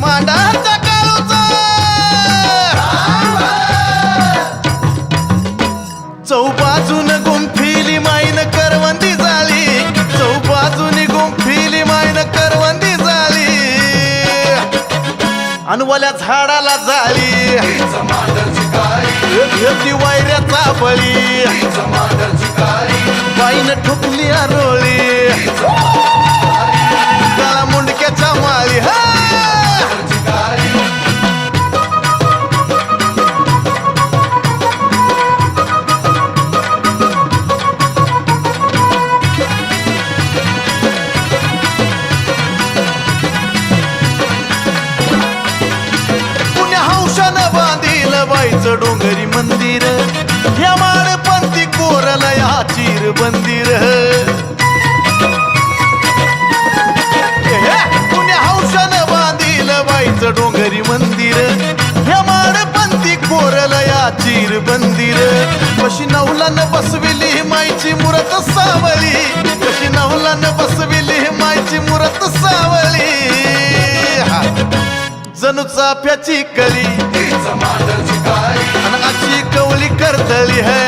मांडाच्या गुंफिली माईन करवंदी झाली. चौबाजून गुंफिली माईन करवंदी झाली. अनवल्या झाडाला झाली. घेतली वायऱ्याचा बळी बाईन ठुकली आरोळी. माळी पुण्या हौशानं डोंगरी मंदिर या माळपंथी कोरल या चीर मंदिर डोंगरी मंदिर. ह्या माळपंथी कोरलया चीर चिर बंदिर. कशी नवलानं बसविली मायची मूरत सावली. कशी नवलान बसविली मायची मूरत सावली. जणू चाफ्याची कली. अशी कवली करतली है.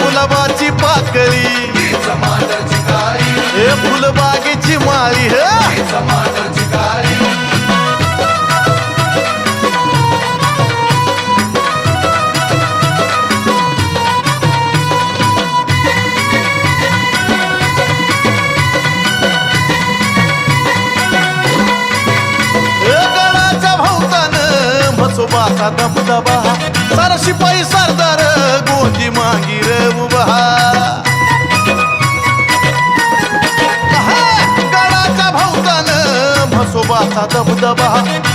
गुलाबाची पाकळी हे फुलबागेची माळी है. भोवतानं म्हसोबाचा दबदबा सारा शिपाई सरदार गोंजी मागीर उभा. आहा, गडाच्या भोवतानं म्हसोबाचा दबदबा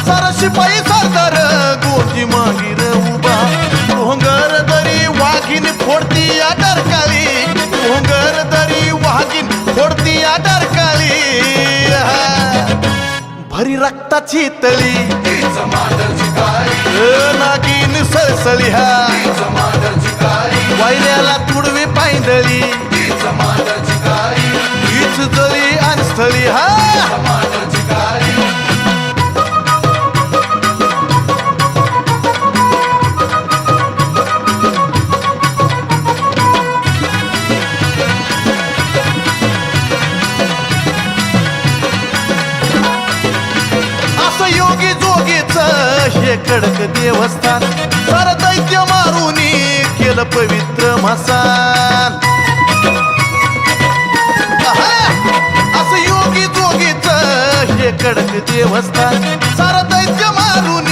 सारा शिपाई सरदार गोंजी मागीर उभा रक्ताची तळी. नागिन सळसळी हा. वायऱ्याला तुडवी पायदळी हीच जळी आणि स्थळी हा. ते कडक देवस्थान. सार दैत्य मारून केलं पवित्र मसान. असं योगी जोगीच हे कडक देवस्थान. सार दैत्य मारून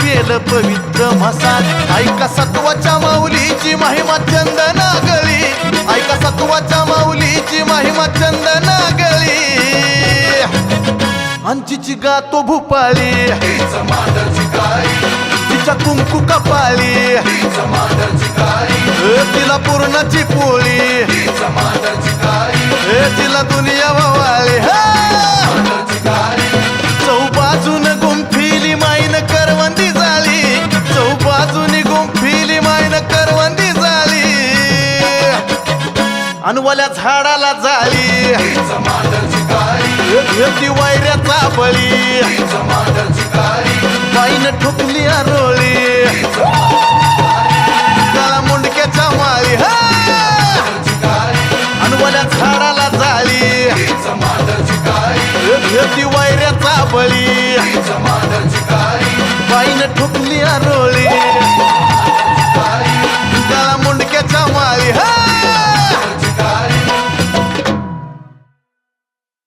केलं पवित्र मसान. ऐका सत्वाच्या माऊलीची महिमा चंदना गळी. ऐका सत्वाच्या माऊलीची महिमा चंदना गळी. अंजीची गातो भूपाळी. तिच्या कुंकू कपाळी हे तिला पूर्णाची पोळी. हे तिला दुनिया वावाळी. चौबाजून गुंफिली माईन करवंदी झाली. चौबाजून गुंफिली माईन करवंदी झाली. अनवल्या झाडाला झाली. घेतली वायऱ्याचा बळी ठोकली आरोळी.